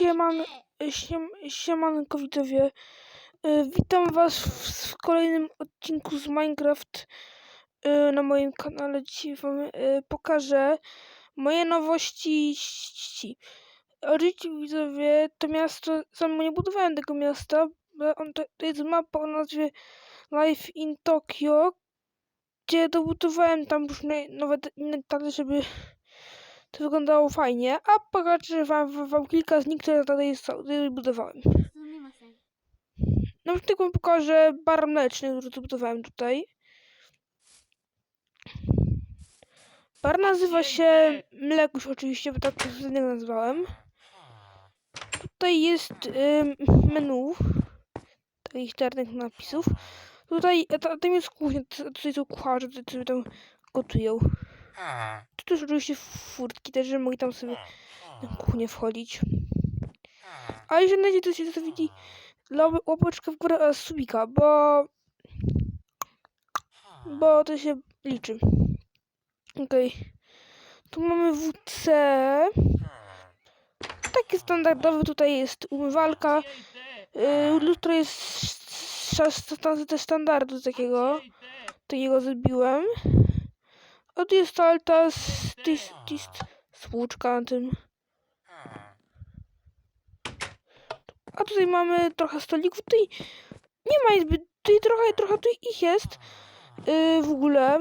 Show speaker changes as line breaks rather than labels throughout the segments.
Sieman, siem, siemanko widzowie. E, Witam was w, w kolejnym odcinku z Minecraft e, na moim kanale. Dzisiaj wam e, pokażę moje nowości. ści. Oczywiście widzowie, to miasto, sam nie budowałem tego miasta, to, jest mapa o nazwie Life in Tokyo, gdzie dobudowałem tam różne nowe inne detale, żeby to wyglądało fajnie, a pokażę wam, wam kilka z nich, które tutaj, tutaj budowałem. Na przykład wam pokażę bar mleczny, który zbudowałem tutaj. Bar nazywa się Mlekuś oczywiście, bo tak to nazwałem. Tutaj jest menu takich czarnych napisów. Tutaj, a, tam jest kuchnia, tutaj są kucharze, którzy tam gotują. Tu też oczywiście furtki, też, że mogli tam sobie na kuchnię wchodzić. A jeżeli będzie to się zostawili łapeczkę w górę oraz subika, bo bo to się liczy. Okej. Tu mamy WC. Taki standardowy tutaj jest umywalka. Yy, lustro jest ze standardu takiego. Takiego zrobiłem. A tu jest alta to jest, to jest słuczka na tym. A tutaj mamy trochę stolików. Tutaj nie ma zbyt. Tutaj trochę, trochę tutaj ich jest. Yy, w ogóle.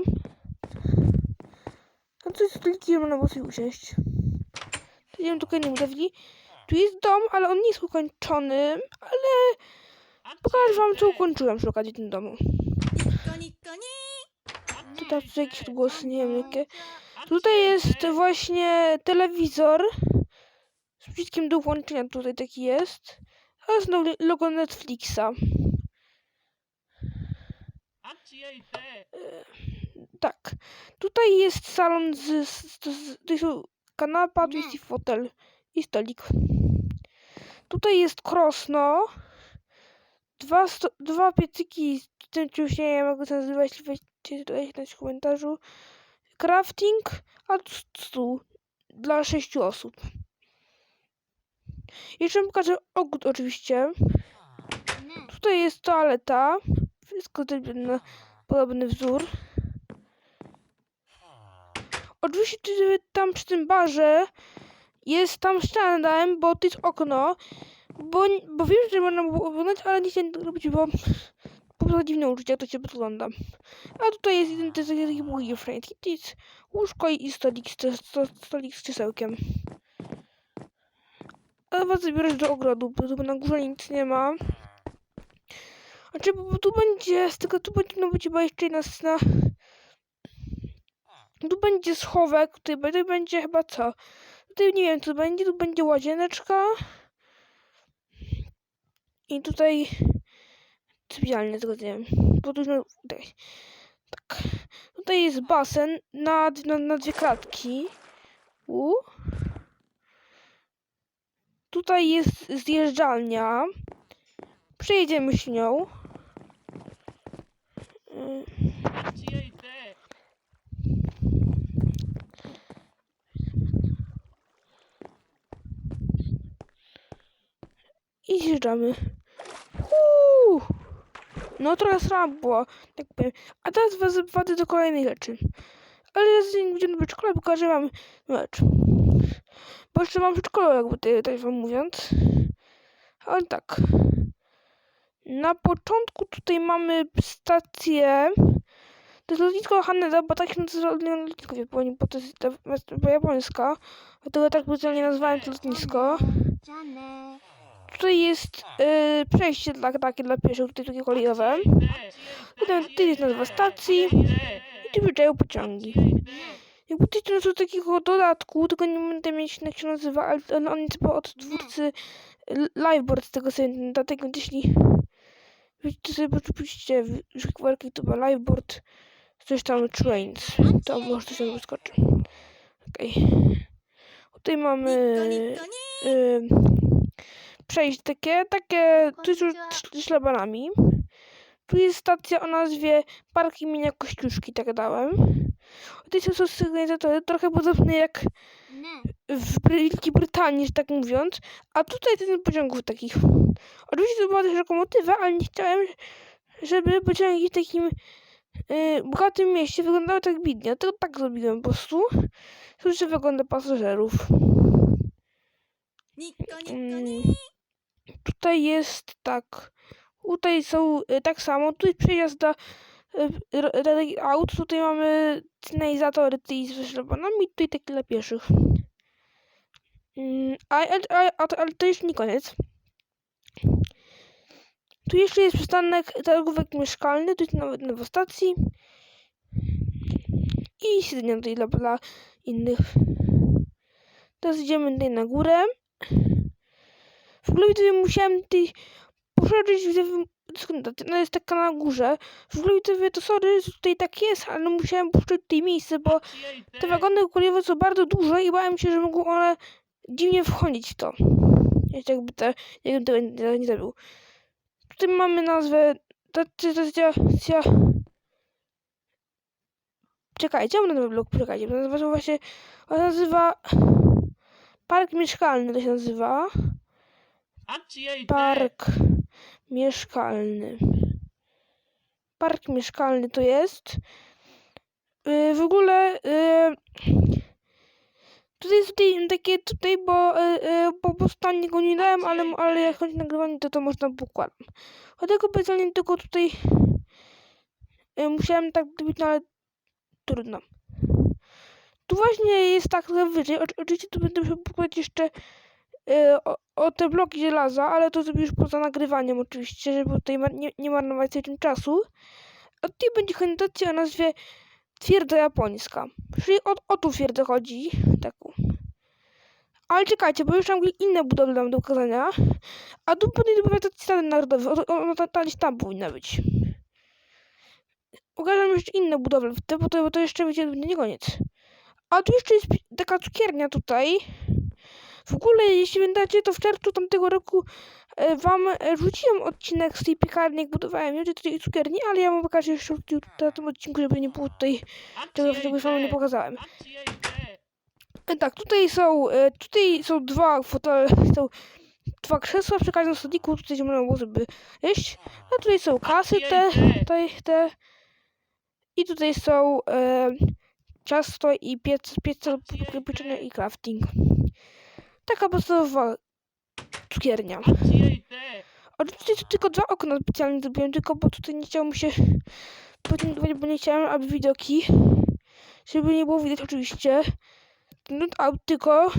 A tutaj stoliki nie można było sobie usiąść. Tutaj nie wiem, tylko nie udawili. Tu jest dom, ale on nie jest ukończony, ale pokażę wam, co ukończyłem przy okazji tym domu. Tutaj, tutaj jakiś głos, nie wiem, jakie... Tutaj jest właśnie telewizor z przyciskiem do włączenia. Tutaj taki jest. A znowu logo Netflixa. Tak. Tutaj jest salon z, z, z, z kanapa, tu jest i fotel i stolik. Tutaj jest krosno. Dwa, sto, dwa piecyki z tym czymś nie wiem jak go nazywa, jeśli weźcie tutaj w komentarzu. Crafting, a stół dla sześciu osób. Jeszcze pokażę ogród oczywiście.
ね
Tutaj jest toaleta. Wszystko zrobione na podobny wzór. Oczywiście czy tam przy tym barze jest tam ścianę bo to jest okno. Bo, bo wiem, że można było oglądać, ale nie chciałem tego robić, bo po prostu dziwne uczucie, jak to się wygląda. A tutaj jest takich mój friend. To jest łóżko i stolik, stolik z krzesełkiem. Ale was zabiorę do ogrodu, bo tu na górze nic nie ma. Znaczy, bo tu będzie, z tego tu będzie, no będzie chyba jeszcze jedna scena. Tu będzie schowek, tutaj będzie, będzie chyba co? Tutaj nie wiem co będzie, tu będzie łazieneczka. I tutaj sypialnia, tego nie wiem. Bo tu no, tutaj. Tak. Tutaj jest basen na, na, na dwie klatki. U. Tutaj jest zjeżdżalnia. Przejedziemy się nią. Y, I zjeżdżamy. No trochę słabo, tak powiem. A teraz was do kolejnej rzeczy. Ale z będziemy do szkoły, pokażę wam mecz. Bo jeszcze mam przedszkole, jakby tutaj, tak wam mówiąc. Ale tak. Na początku tutaj mamy stację. To jest lotnisko Haneda, bo tak się nazywa lotnisko w Japonii, bo to jest ta- japońska. Dlatego tak specjalnie nazwałem to lotnisko. Tutaj jest e, przejście dla, takie dla pieszych, tutaj takie kolejowe. Potem tutaj jest nazwa stacji i tu wjeżdżają pociągi. Jakby tutaj to są takiego dodatku, tylko nie będę mieć jak się nazywa, ale on, on jest chyba od twórcy Liveboard z tego sobie, dlatego jeśli wiecie sobie oczywiście wyszukiwarki YouTube'a Liveboard coś tam Trains, to może to sobie wyskoczy. Okej. Okay.
Tutaj
mamy... Y, przejść takie, takie tu
Konnichiwa.
sz- szlabanami. Tu jest stacja o nazwie Park imienia Kościuszki, tak dałem. Tutaj są sygnalizatory, trochę podobne jak w Wielkiej Brytanii, że tak mówiąc, a tutaj ten pociągów takich. Oczywiście to była też lokomotywa, ale nie chciałem, żeby pociągi w takim y, bogatym mieście wyglądały tak biednie. To tak zrobiłem po prostu. Słyszę wygląda pasażerów.
Nikko, nikko,
Mm,
ni.
Tutaj jest tak. Tutaj są y, tak samo. Tutaj przejazda y, r- r- aut. Tutaj mamy sygnalizatory tej z wyśrubowanami. Tutaj takie dla pieszych. Mm, A, ale to jeszcze nie koniec. Tu jeszcze jest przystanek targówek mieszkalny. Tu jest nawet nowa stacji. I siedzenia tutaj dla, dla innych. Teraz idziemy tutaj na górę. W ogóle widzowie musiałem tutaj poszerzyć sekunda, no jest taka na górze. W ogóle widzowie to sorry, tutaj tak jest, ale musiałem puszczyć tutaj miejsce, bo te wagony kolejowe są bardzo duże i bałem się, że mogą one dziwnie wchodzić w to. Jeszcze jakby te, jakbym tego nie, nie zrobił. Tutaj mamy nazwę stacja, stacja, stacja. Czekajcie, mam nazwę blok, czekajcie, nazywa się właśnie, on nazywa Park Mieszkalny to się nazywa. Park mieszkalny. Park mieszkalny to jest. Yy, w ogóle yy, tutaj jest tutaj takie tutaj, bo, yy, bo go nie dałem, ale, ale jak chodzi nagrywanie, to to można pokładam. Dlatego specjalnie tylko tutaj yy, musiałem tak zrobić, no ale trudno. Tu właśnie jest tak wyżej. Oczy- Oczywiście tu będę musiał pokazać jeszcze o, o te bloki żelaza, ale to zrobię już poza nagrywaniem oczywiście, żeby tutaj nie, nie marnować sobie tym czasu. A tutaj będzie konnotacja o nazwie twierdza japońska. Czyli o, o tą twierdzę chodzi. Taką. Ale czekajcie, bo już tam inne budowle mam do ukazania. A tu powinny być te stany narodowe. O, o, o, ta, ta tam powinna być. Ukażę jeszcze inne budowle, bo, to, bo to jeszcze będzie nie koniec. A tu jeszcze jest taka cukiernia tutaj. W ogóle, jeśli pamiętacie, to w czerwcu tamtego roku e, wam e, rzuciłem odcinek z tej piekarni, jak budowałem ją, tej cukierni, ale ja wam pokażę jeszcze na tym odcinku, żeby nie było tutaj czego, czego wam nie pokazałem. E, Tak, tutaj są, tutaj są dwa fotele, są dwa krzesła przy każdym stoliku, tutaj się można było żeby jeść. A tutaj są kasy te, tutaj te. I tutaj są e, ciasto i piec, piec do pieczenia i crafting. Taka podstawowa cukiernia. Oczywiście tu tylko dwa okna specjalnie zrobiłem, tylko bo tutaj nie chciało mi się podnieść, bo nie chciałem, aby widoki, żeby nie było widać oczywiście, no, a tylko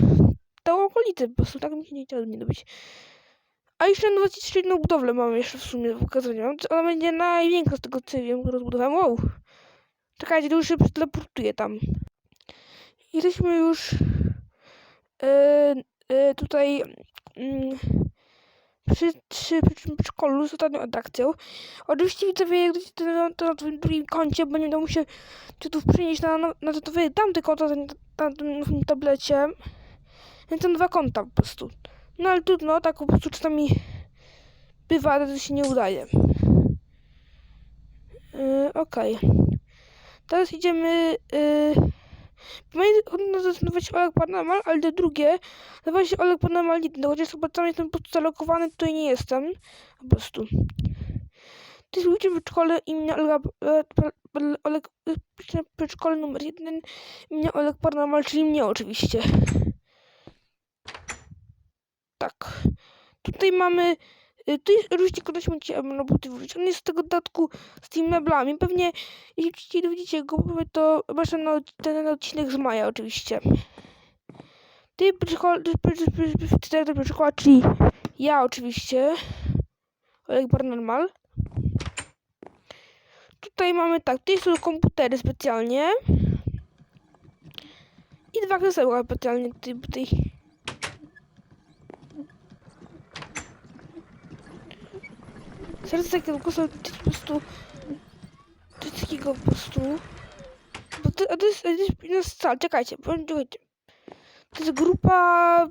tą okolicę, po prostu tak mi się nie chciało nie robić. A jeszcze na jeszcze jedną budowlę mam jeszcze w sumie do pokazania. Ona będzie największa z tego co wiem, którą rozbudowałem. Wow! Czekajcie, to już się teleportuję tam. Jesteśmy już e, e, tutaj mm, przy, przy, przy przedszkolu z ostatnią atrakcją. Oczywiście widzowie, jak to na, to na tym drugim koncie, bo nie mi się tytułów przenieść na, na, na to tamte konto na, na tym nowym tablecie. Więc mam dwa konta po prostu. No ale trudno, tak po prostu czasami bywa, ale to się nie udaje. Yy, Okej. Teraz idziemy... Yy, Powinien zastanowić Oleg Panamal, ale drugie nazywa się Oleg Panamal 1, chociaż chyba tam jestem po prostu tutaj nie jestem. Po prostu. To jest ludzie w szkole imienia Olega, e, Oleg, e, przedszkole numer 1 imienia Oleg Panamal, czyli mnie oczywiście. Tak. Tutaj mamy y, tu jest śmieci, aby na buty wrócić. On jest z tego dodatku z tymi meblami. Pewnie, jeśli dzisiaj dowidzicie go, to zobaczę na ten odcinek z maja oczywiście. Ty szkoła, czyli ja oczywiście. Oleg Barnormal. Tutaj mamy tak, tutaj są komputery specjalnie. I dwa krzesełka specjalnie tutaj, tutaj. Serce takiego głosu po prostu to jest takiego po prostu bo to, a to jest, to jest z sal, czekajcie, czekajcie. To jest grupa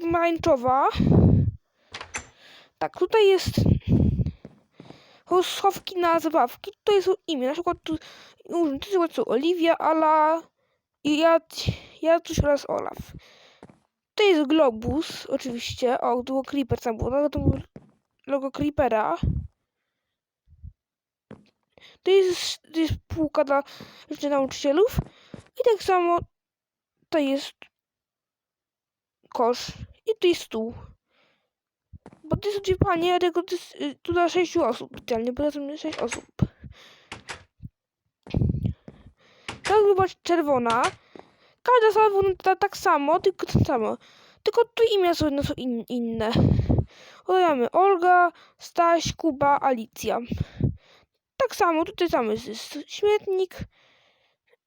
pomarańczowa. Tak, tutaj jest są schowki na zabawki. Tutaj są imię, na przykład tu, tu są Oliwia, Ala I ja, Jacuś oraz Olaf. To jest Globus, oczywiście. O, było Creeper tam było. No to logo Creepera. To jest, to jest półka dla jeszcze nauczycielów. I tak samo to jest kosz. I tu jest stół. Bo to jest panie, tylko to jest y, tu dla sześciu osób specjalnie, bo to jest sześć osób. Ta była czerwona. Każda sala wygląda tak samo, tylko to samo. Tylko tu imię są, są in, inne. Dodajemy Olga, Staś, Kuba, Alicja. Tak samo, tutaj samo jest, jest śmietnik.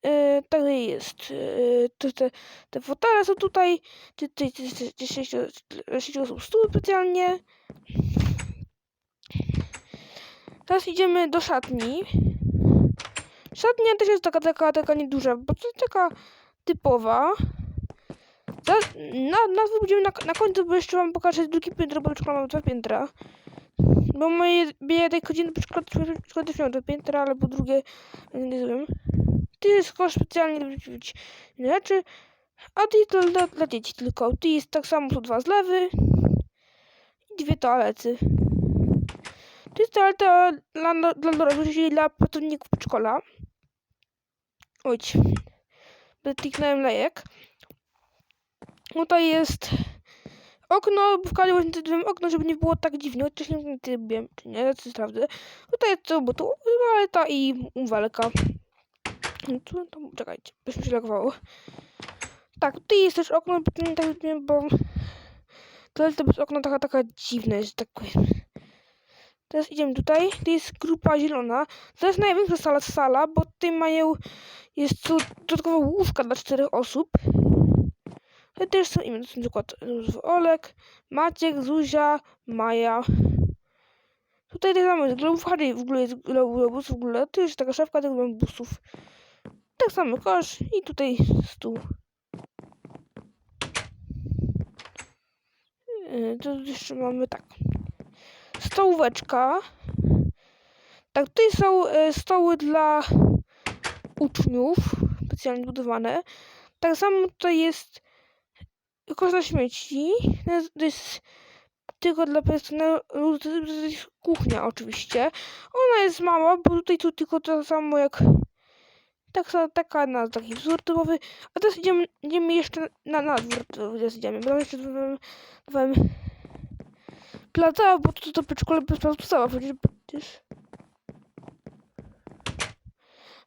Yy, tak jest. Yy, te, te, te fotele są tutaj. Sześć, sześć osób stół specjalnie. Teraz idziemy do szatni. Szatnia też jest taka, taka, taka nieduża, bo to jest taka typowa. Zaraz, na, nazwę będziemy na, na końcu, bo jeszcze wam pokażę drugi piętro, bo szkoła mam dwa piętra. Bo moje jednej godziny przykład też miał dwa piętra, ale po drugie nie wiem. To jest kosz specjalnie do rzeczy, a ty to dla, dla dzieci tylko. Tu jest tak samo, są dwa zlewy i dwie toalety. To jest toaleta dla, dla dorosłych, czyli dla pracowników przedszkola. Oj, kliknąłem lejek. Tutaj jest okno, w każdym tytułem okno, żeby nie było tak dziwnie, chociaż nie wiem, czy nie, to jest prawda. Tutaj jest co, bo tu toaleta i walka. No to, czekajcie, byś mi się lagowało. Tak, tutaj jest też okno, tak bo to jest bez okna taka, taka dziwna jest, tak powiem. Teraz idziemy tutaj, to jest grupa zielona. To jest największa sala, sala bo tutaj mają, jest tu dodatkowa łóżka dla czterech osób. Też są imiona, na przykład Olek, Maciek, Zuzia, Maja. Tutaj tak samo jest globus, Harry w ogóle jest globus, w ogóle to jest taka szafka tych globusów. Tak samo kosz i tutaj stół. Yy, To jeszcze mamy tak. Stołóweczka. Tak, tutaj są e, stoły dla uczniów, specjalnie budowane. Tak samo tutaj jest kosz na śmieci. Jest- To jest tylko dla personelu, to jest kuchnia oczywiście. Ona jest mała, bo tutaj tu tylko to samo jak tak, taka na taki wzór typowy. A teraz idziemy, idziemy jeszcze na, na dwór, teraz idziemy, bo jeszcze dawałem placa, bo to to przedszkole bez placa, przecież, przecież.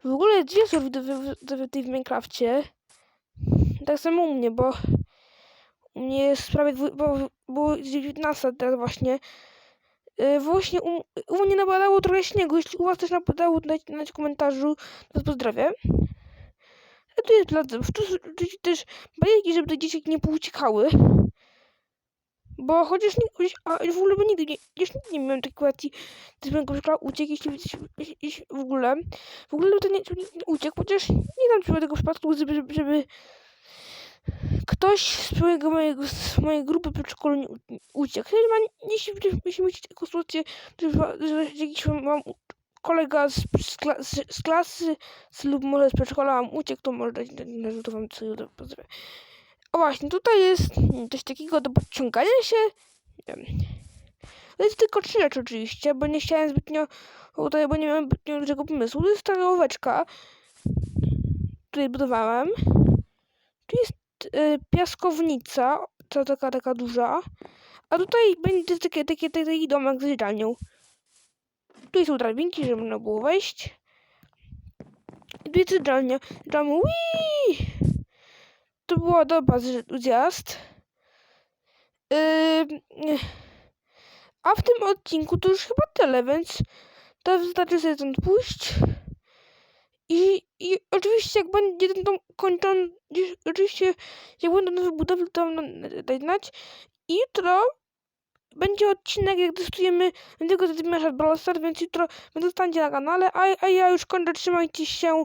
W ogóle dwie są widowy w Minecrafcie. Tak samo u mnie, bo u jest prawie bo, jest 19 teraz właśnie. Yy, właśnie u, u mnie napadało trochę śniegu. Jeśli u was też napadało, to dajcie dajcie w komentarzu. To pozdrawiam. A tu jest plac. Tu są oczywiście też bajki, żeby te dzieci nie pouciekały. Bo chociaż, nie, a w ogóle by nigdy nie, nigdy nie miałem takiej sytuacji, mojego szkoła uciekł, jeśli, jeśli, jeśli w ogóle, w ogóle to nie, nie, nie uciekł, chociaż nie znam przypadku przypadku, żeby, żeby, żeby ktoś z mojego, mojego, z mojej grupy przedszkolu nie u- uciekł. Chyba jeśli, jeśli mieć taką sytuację, że, jakiś mam kolega z, z, z, z klasy z, lub może z przedszkola mam uciekł, to może dać na to wam coś do pozdrawiam. O właśnie, tutaj jest coś takiego do podciągania się. Nie wiem. To jest tylko trzy rzeczy oczywiście, bo nie chciałem zbytnio, tutaj, bo nie miałem zbytnio dużego pomysłu. To jest taka łóweczka, której budowałem. Tu jest y, piaskownica, to taka, taka duża. A tutaj będzie takie, takie, taki domek z jadalnią. Tu są drabinki, żeby można było wejść. I tu jest jadalnia. Tam! To była dobra zjazd. Yy, a w tym odcinku to już chyba tyle, więc to wystarczy sobie stąd pójść. I, I oczywiście jak będzie ten dom kończony, oczywiście jak będą nowe budowle, to dać znać. I jutro będzie odcinek, jak testujemy tego zadymiarza Brawl Stars, więc jutro zostańcie na kanale, a, a ja już kończę, trzymajcie się,